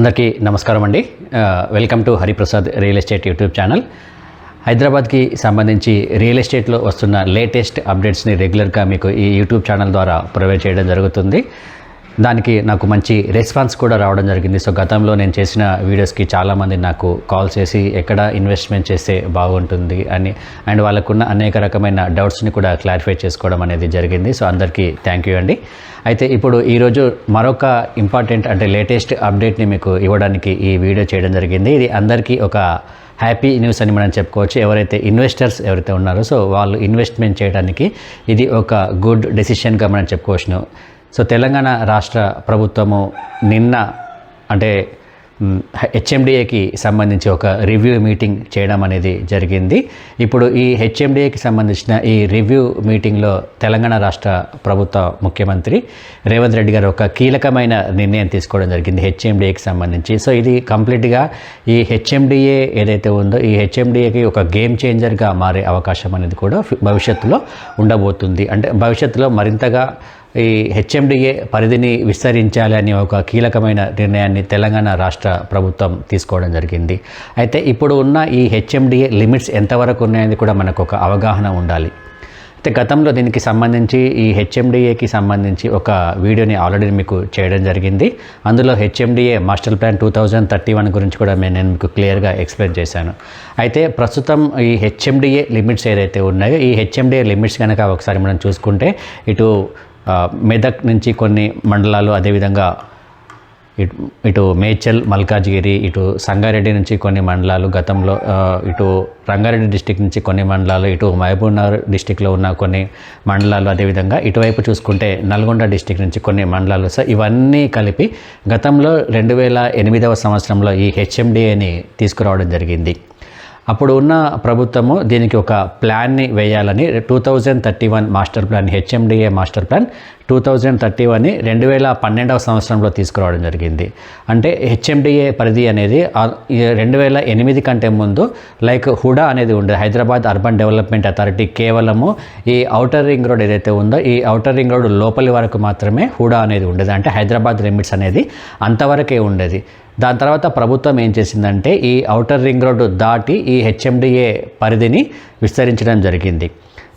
అందరికీ నమస్కారం అండి. Welcome to Hariprasad real estate YouTube channel. హైదరాబాద్కి సంబంధించి రియల్ ఎస్టేట్లో వస్తున్న లేటెస్ట్ అప్డేట్స్ని రెగ్యులర్గా మీకు ఈ యూట్యూబ్ ఛానల్ ద్వారా ప్రొవైడ్ చేయడం జరుగుతుంది. దానికి నాకు మంచి రెస్పాన్స్ కూడా రావడం జరిగింది. సో గతంలో నేను చేసిన వీడియోస్కి చాలామంది నాకు కాల్ చేసి ఎక్కడ ఇన్వెస్ట్మెంట్ చేస్తే బాగుంటుంది అని అండ్ వాళ్ళకున్న అనేక రకమైన డౌట్స్ని కూడా క్లారిఫై చేసుకోవడం అనేది జరిగింది. సో అందరికీ థ్యాంక్ యూ అండి. అయితే ఇప్పుడు ఈరోజు మరొక ఇంపార్టెంట్ అంటే లేటెస్ట్ అప్డేట్ని మీకు ఇవ్వడానికి ఈ వీడియో చేయడం జరిగింది. ఇది అందరికీ ఒక హ్యాపీ న్యూస్ అని మనం చెప్పుకోవచ్చు. ఎవరైతే ఇన్వెస్టర్స్ ఎవరైతే ఉన్నారో సో వాళ్ళు ఇన్వెస్ట్మెంట్ చేయడానికి ఇది ఒక గుడ్ డెసిషన్గా మనం చెప్పుకోవచ్చును సో తెలంగాణ రాష్ట్ర ప్రభుత్వము నిన్న అంటే హెచ్ఎండిఏకి సంబంధించి ఒక రివ్యూ మీటింగ్ చేయడం అనేది జరిగింది. ఇప్పుడు ఈ హెచ్ఎండిఏకి సంబంధించిన ఈ రివ్యూ మీటింగ్లో తెలంగాణ రాష్ట్ర ప్రభుత్వ ముఖ్యమంత్రి రేవంత్ రెడ్డి గారు ఒక కీలకమైన నిర్ణయం తీసుకోవడం జరిగింది హెచ్ఎండిఏకి సంబంధించి. సో ఇది కంప్లీట్గా ఈ హెచ్ఎండిఏ ఏదైతే ఉందో ఈ హెచ్ఎండిఏకి ఒక గేమ్ చేంజర్గా మారే అవకాశం అనేది కూడా భవిష్యత్తులో ఉండబోతుంది. అంటే భవిష్యత్తులో మరింతగా ఈ హెచ్ఎండిఏ పరిధిని విస్తరించాలి అనే ఒక కీలకమైన నిర్ణయాన్ని తెలంగాణ రాష్ట్ర ప్రభుత్వం తీసుకోవడం జరిగింది. అయితే ఇప్పుడు ఉన్న ఈ హెచ్ఎండిఏ లిమిట్స్ ఎంతవరకు ఉన్నాయని కూడా మనకు ఒక అవగాహన ఉండాలి. అయితే గతంలో దీనికి సంబంధించి ఈ హెచ్ఎండిఏకి సంబంధించి ఒక వీడియోని ఆల్రెడీ మీకు చేయడం జరిగింది. అందులో HMDA master plan two thousand thirty one గురించి కూడా నేను మీకు క్లియర్గా ఎక్స్ప్లెయిన్ చేశాను. అయితే ప్రస్తుతం ఈ హెచ్ఎండిఏ లిమిట్స్ ఏదైతే ఉన్నాయో ఈ హెచ్ఎండిఏ లిమిట్స్ కనుక ఒకసారి మనం చూసుకుంటే ఇటు మెదక్ నుంచి కొన్ని మండలాలు అదేవిధంగా ఇటు ఇటు మేచల్ మల్కాజ్గిరి ఇటు సంగారెడ్డి నుంచి కొన్ని మండలాలు గతంలో ఇటు రంగారెడ్డి డిస్టిక్ నుంచి కొన్ని మండలాలు ఇటు మహబూబ్నగర్ డిస్టిక్లో ఉన్న కొన్ని మండలాలు అదేవిధంగా ఇటువైపు చూసుకుంటే నల్గొండ డిస్టిక్ నుంచి కొన్ని మండలాలు సో ఇవన్నీ కలిపి గతంలో రెండు వేల ఎనిమిదవ సంవత్సరంలో ఈ హెచ్ఎండిఏని తీసుకురావడం జరిగింది. అప్పుడు ఉన్న ప్రభుత్వము దీనికి ఒక ప్లాన్ని వేయాలని two thousand thirty one master plan HMDA master plan two thousand thirty వన్ని రెండు వేల పన్నెండవ సంవత్సరంలో తీసుకురావడం జరిగింది. అంటే హెచ్ఎండిఏ పరిధి అనేది రెండు వేల ఎనిమిది కంటే ముందు లైక్ హుడా అనేది ఉండేది హైదరాబాద్ అర్బన్ డెవలప్మెంట్ అథారిటీ కేవలము ఈ ఔటర్ రింగ్ రోడ్ ఏదైతే ఉందో ఈ ఔటర్ రింగ్ రోడ్ లోపలి వరకు మాత్రమే హుడా అనేది ఉండేది. అంటే హైదరాబాద్ లిమిట్స్ అనేది అంతవరకే ఉండేది. దాని తర్వాత ప్రభుత్వం ఏం చేసిందంటే ఈ ఔటర్ రింగ్ రోడ్డు దాటి ఈ హెచ్ఎండిఏ పరిధిని విస్తరించడం జరిగింది.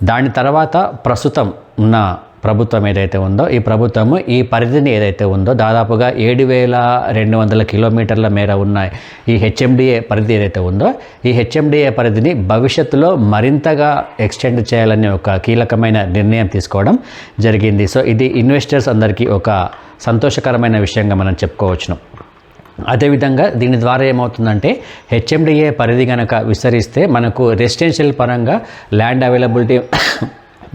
దాని తర్వాత ప్రస్తుతం ఉన్న ప్రభుత్వం ఏదైతే ఉందో ఈ ప్రభుత్వము ఈ పరిధిని ఏదైతే ఉందో దాదాపుగా ఏడు వేల రెండు వందల కిలోమీటర్ల మేర ఉన్న ఈ హెచ్ఎండిఏ పరిధి ఏదైతే ఉందో ఈ హెచ్ఎండిఏ పరిధిని భవిష్యత్తులో మరింతగా ఎక్స్టెండ్ చేయాలనే ఒక కీలకమైన నిర్ణయం తీసుకోవడం జరిగింది. సో ఇది ఇన్వెస్టర్స్ అందరికీ ఒక సంతోషకరమైన విషయంగా మనం చెప్పుకోవచ్చును. అదేవిధంగా దీని ద్వారా ఏమవుతుందంటే హెచ్ఎండిఏ పరిధి కనుక విస్తరిస్తే మనకు రెసిడెన్షియల్ పరంగా ల్యాండ్ అవైలబిలిటీ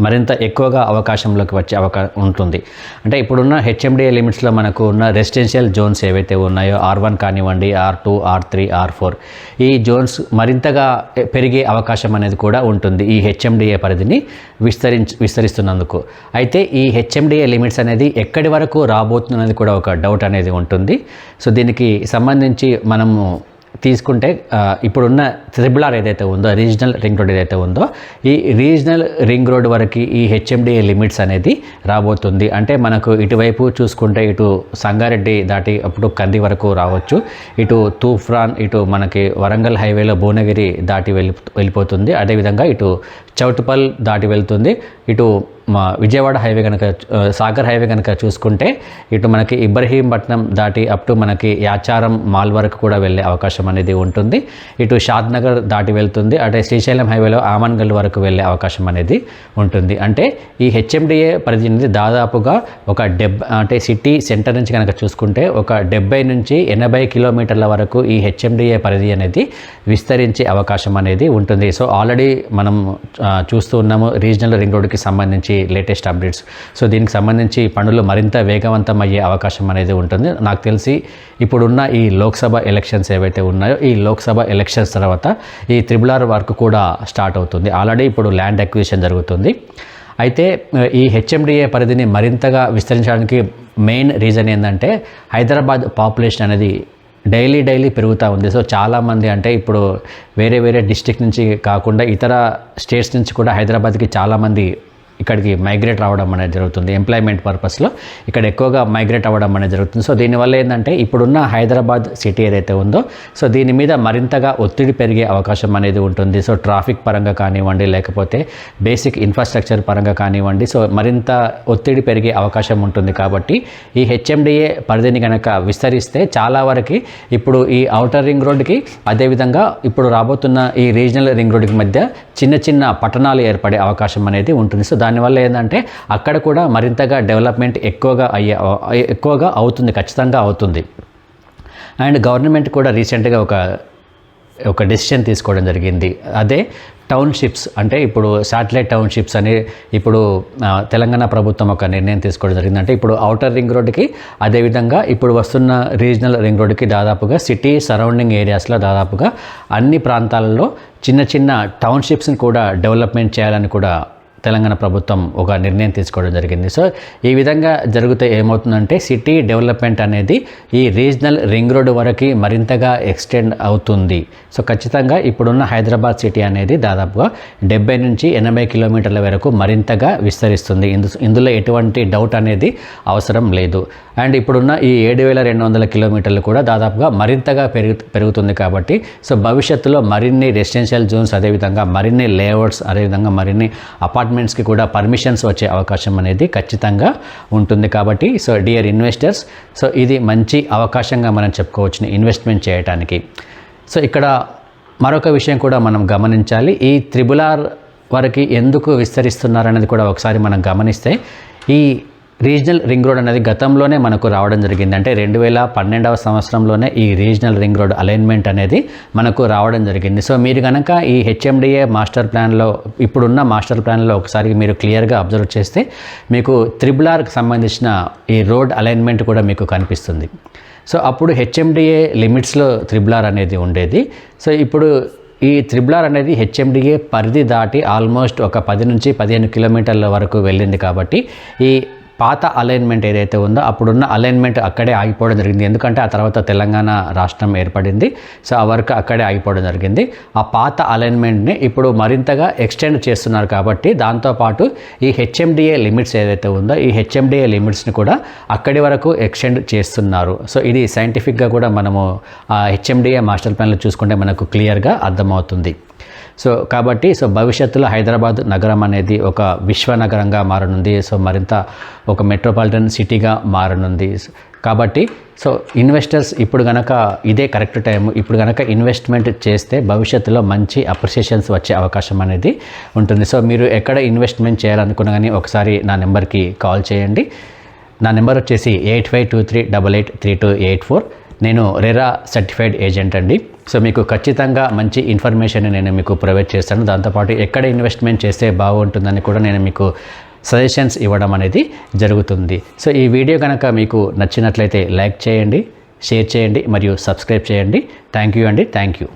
మరింత ఎక్కువగా అవకాశంలోకి వచ్చే అవకా ఉంటుంది. అంటే ఇప్పుడున్న హెచ్ఎండిఏ లిమిట్స్లో మనకు ఉన్న రెసిడెన్షియల్ జోన్స్ ఏవైతే ఉన్నాయో ఆర్ వన్ కానివ్వండి R two R three R four ఈ జోన్స్ మరింతగా పెరిగే అవకాశం అనేది కూడా ఉంటుంది ఈ హెచ్ఎండిఏ పరిధిని విస్తరించ విస్తరిస్తున్నందుకు. అయితే ఈ హెచ్ఎండిఏ లిమిట్స్ అనేది ఎక్కడి వరకు రాబోతున్నది కూడా ఒక డౌట్ అనేది ఉంటుంది. సో దీనికి సంబంధించి మనము తీసుకుంటే ఇప్పుడున్న త్రిబుల్ ఆర్ ఏదైతే ఉందో రీజనల్ రింగ్ రోడ్ ఏదైతే ఉందో ఈ రీజనల్ రింగ్ రోడ్ వరకు ఈ హెచ్ఎండిఏ లిమిట్స్ అనేది రాబోతుంది. అంటే మనకు ఇటువైపు చూసుకుంటే ఇటు సంగారెడ్డి దాటి అప్పుడు కంది వరకు రావచ్చు. ఇటు తూఫ్రాన్ ఇటు మనకి వరంగల్ హైవేలో భువనగిరి దాటి వెళ్ళి వెళ్ళిపోతుంది. అదేవిధంగా ఇటు చౌటుపల్ దాటి వెళ్తుంది. ఇటు మా విజయవాడ హైవే కనుక సాగర్ హైవే కనుక చూసుకుంటే ఇటు మనకి ఇబ్రహీంపట్నం దాటి అప్ టు మనకి యాచారం మాల్ వరకు కూడా వెళ్ళే అవకాశం అనేది ఉంటుంది. ఇటు షాద్నగర్ దాటి వెళ్తుంది. అంటే శ్రీశైలం హైవేలో ఆమన్గల్ వరకు వెళ్ళే అవకాశం అనేది ఉంటుంది. అంటే ఈ హెచ్ఎండిఏ పరిధి అనేది దాదాపుగా ఒక డెబ్ అంటే సిటీ సెంటర్ నుంచి కనుక చూసుకుంటే ఒక డెబ్బై నుంచి ఎనభై కిలోమీటర్ల వరకు ఈ హెచ్ఎండిఏ పరిధి అనేది విస్తరించే అవకాశం అనేది ఉంటుంది. సో ఆల్రెడీ మనం చూస్తూ ఉన్నాము రీజనల్ రింగ్ రోడ్కి సంబంధించి లేటెస్ట్ అప్డేట్స్ సో దీనికి సంబంధించి పనులు మరింత వేగవంతం అయ్యే అవకాశం అనేది ఉంటుంది. నాకు తెలిసి ఇప్పుడున్న ఈ లోక్సభ ఎలక్షన్స్ ఏవైతే ఉన్నాయో ఈ లోక్సభ ఎలక్షన్స్ తర్వాత ఈ త్రిబుల్ ఆర్ వర్క్ కూడా స్టార్ట్ అవుతుంది. ఆల్రెడీ ఇప్పుడు ల్యాండ్ అక్విజిషన్ జరుగుతుంది. అయితే ఈ హెచ్ఎండిఏ పరిధిని మరింతగా విస్తరించడానికి మెయిన్ రీజన్ ఏంటంటే హైదరాబాద్ పాపులేషన్ అనేది డైలీ డైలీ పెరుగుతూ ఉంది. సో చాలామంది అంటే ఇప్పుడు వేరే వేరే డిస్టిక్ నుంచి కాకుండా ఇతర స్టేట్స్ నుంచి కూడా హైదరాబాద్కి చాలామంది ఇక్కడికి మైగ్రేట్ రావడం అనేది జరుగుతుంది. ఎంప్లాయ్మెంట్ పర్పస్లో ఇక్కడ ఎక్కువగా మైగ్రేట్ అవ్వడం అనేది జరుగుతుంది. సో దీనివల్ల ఏంటంటే ఇప్పుడున్న హైదరాబాద్ సిటీ ఏదైతే ఉందో సో దీని మీద మరింతగా ఒత్తిడి పెరిగే అవకాశం అనేది ఉంటుంది. సో ట్రాఫిక్ పరంగా కానివ్వండి లేకపోతే బేసిక్ ఇన్ఫ్రాస్ట్రక్చర్ పరంగా కానివ్వండి సో మరింత ఒత్తిడి పెరిగే అవకాశం ఉంటుంది కాబట్టి ఈ హెచ్ఎండిఏ పరిధిని కనుక విస్తరిస్తే చాలా వరకు ఇప్పుడు ఈ ఔటర్ రింగ్ రోడ్డుకి అదేవిధంగా ఇప్పుడు రాబోతున్న ఈ రీజనల్ రింగ్ రోడ్డుకి మధ్య చిన్న చిన్న పట్టణాలు ఏర్పడే అవకాశం అనేది ఉంటుంది. సో దానివల్ల ఏంటంటే అక్కడ కూడా మరింతగా డెవలప్మెంట్ ఎక్కువగా అయ్యే ఎక్కువగా అవుతుంది ఖచ్చితంగా అవుతుంది. అండ్ గవర్నమెంట్ కూడా రీసెంట్గా ఒక ఒక డెసిషన్ తీసుకోవడం జరిగింది. అదే టౌన్షిప్స్ అంటే ఇప్పుడు శాటిలైట్ టౌన్షిప్స్ అని ఇప్పుడు తెలంగాణ ప్రభుత్వం ఒక నిర్ణయం తీసుకోవడం జరిగింది. అంటే ఇప్పుడు అవుటర్ రింగ్ రోడ్డుకి అదేవిధంగా ఇప్పుడు వస్తున్న రీజనల్ రింగ్ రోడ్డుకి దాదాపుగా సిటీ సరౌండింగ్ ఏరియాస్లో దాదాపుగా అన్ని ప్రాంతాలలో చిన్న చిన్న టౌన్షిప్స్ని కూడా డెవలప్మెంట్ చేయాలని కూడా తెలంగాణ ప్రభుత్వం ఒక నిర్ణయం తీసుకోవడం జరిగింది. సో ఈ విధంగా జరిగితే ఏమవుతుందంటే సిటీ డెవలప్మెంట్ అనేది ఈ రీజనల్ రింగ్ రోడ్ వరకు మరింతగా ఎక్స్టెండ్ అవుతుంది. సో ఖచ్చితంగా ఇప్పుడున్న హైదరాబాద్ సిటీ అనేది దాదాపుగా డెబ్బై నుంచి ఎనభై కిలోమీటర్ల వరకు మరింతగా విస్తరిస్తుంది. ఇందు ఇందులో ఎటువంటి డౌట్ అనేది అవసరం లేదు. అండ్ ఇప్పుడున్న ఈ ఏడు వేల రెండు వందల కిలోమీటర్లు కూడా దాదాపుగా మరింతగా పెరుగు పెరుగుతుంది కాబట్టి సో భవిష్యత్తులో మరిన్ని రెసిడెన్షియల్ జోన్స్ అదేవిధంగా మరిన్ని లేఅవుట్స్ అదేవిధంగా మరిన్ని అపార్ట్మెంట్స్కి కూడా పర్మిషన్స్ వచ్చే అవకాశం అనేది ఖచ్చితంగా ఉంటుంది కాబట్టి సో డియర్ ఇన్వెస్టర్స్ సో ఇది మంచి అవకాశంగా మనం చెప్పుకోవచ్చు ఇన్వెస్ట్మెంట్ చేయడానికి సో ఇక్కడ మరొక విషయం కూడా మనం గమనించాలి. ఈ త్రిబుల్ ఆర్ వరకు ఎందుకు విస్తరిస్తున్నారు అనేది కూడా ఒకసారి మనం గమనిస్తే ఈ రీజనల్ రింగ్ రోడ్ అనేది గతంలోనే మనకు రావడం జరిగింది. అంటే రెండు వేల పన్నెండవ సంవత్సరంలోనే ఈ రీజనల్ రింగ్ రోడ్ అలైన్మెంట్ అనేది మనకు రావడం జరిగింది. సో మీరు కనుక ఈ హెచ్ఎండిఏ మాస్టర్ ప్లాన్లో ఇప్పుడున్న మాస్టర్ ప్లాన్లో ఒకసారి మీరు క్లియర్గా అబ్జర్వ్ చేస్తే మీకు త్రిబుల్ ఆర్కి సంబంధించిన ఈ రోడ్ అలైన్మెంట్ కూడా మీకు కనిపిస్తుంది. సో అప్పుడు హెచ్ఎండిఏ లిమిట్స్లో త్రిబుల్ ఆర్ అనేది ఉండేది. సో ఇప్పుడు ఈ త్రిబుల్ ఆర్ అనేది హెచ్ఎండిఏ పరిధి దాటి ఆల్మోస్ట్ ఒక పది నుంచి పదిహేను కిలోమీటర్ల వరకు వెళ్ళింది కాబట్టి ఈ పాత అలైన్మెంట్ ఏదైతే ఉందో అప్పుడున్న అలైన్మెంట్ అక్కడే ఆగిపోవడం జరిగింది. ఎందుకంటే ఆ తర్వాత తెలంగాణ రాష్ట్రం ఏర్పడింది. సో ఆ వర్క్ అక్కడే ఆగిపోవడం జరిగింది. ఆ పాత అలైన్మెంట్ని ఇప్పుడు మరింతగా ఎక్స్టెండ్ చేస్తున్నారు కాబట్టి దాంతోపాటు ఈ హెచ్ఎండిఏ లిమిట్స్ ఏదైతే ఉందో ఈ హెచ్ఎండిఏ లిమిట్స్ని కూడా అక్కడి వరకు ఎక్స్టెండ్ చేస్తున్నారు. సో ఇది సైంటిఫిక్గా కూడా మనము ఆ హెచ్ఎండిఏ మాస్టర్ ప్లాన్లో చూసుకుంటే మనకు క్లియర్గా అర్థమవుతుంది. సో కాబట్టి సో భవిష్యత్తులో హైదరాబాద్ నగరం అనేది ఒక విశ్వ నగరంగా మారనుంది. సో మరింత ఒక మెట్రోపాలిటన్ సిటీగా మారనుంది. కాబట్టి సో ఇన్వెస్టర్స్ ఇప్పుడు గనక ఇదే కరెక్ట్ టైం ఇప్పుడు గనక ఇన్వెస్ట్మెంట్ చేస్తే భవిష్యత్తులో మంచి అప్రిషియేషన్స్ వచ్చే అవకాశం అనేది ఉంటుంది. సో మీరు ఎక్కడ ఇన్వెస్ట్మెంట్ చేయాలనుకున్నా కానీ ఒకసారి నా నెంబర్కి కాల్ చేయండి. నా నెంబర్ వచ్చేసి eight five two three double eight three two eight four. నేను రెరా సర్టిఫైడ్ ఏజెంట్ అండి. సో మీకు ఖచ్చితంగా మంచి ఇన్ఫర్మేషన్ నేను మీకు ప్రొవైడ్ చేస్తాను. దాంతోపాటు ఎక్కడ ఇన్వెస్ట్మెంట్ చేస్తే బాగుంటుందని కూడా నేను మీకు సజెషన్స్ ఇవ్వడం అనేది జరుగుతుంది. సో ఈ వీడియో కనుక మీకు నచ్చినట్లయితే లైక్ చేయండి షేర్ చేయండి మరియు సబ్స్క్రైబ్ చేయండి. థ్యాంక్ యూ అండి. Thank you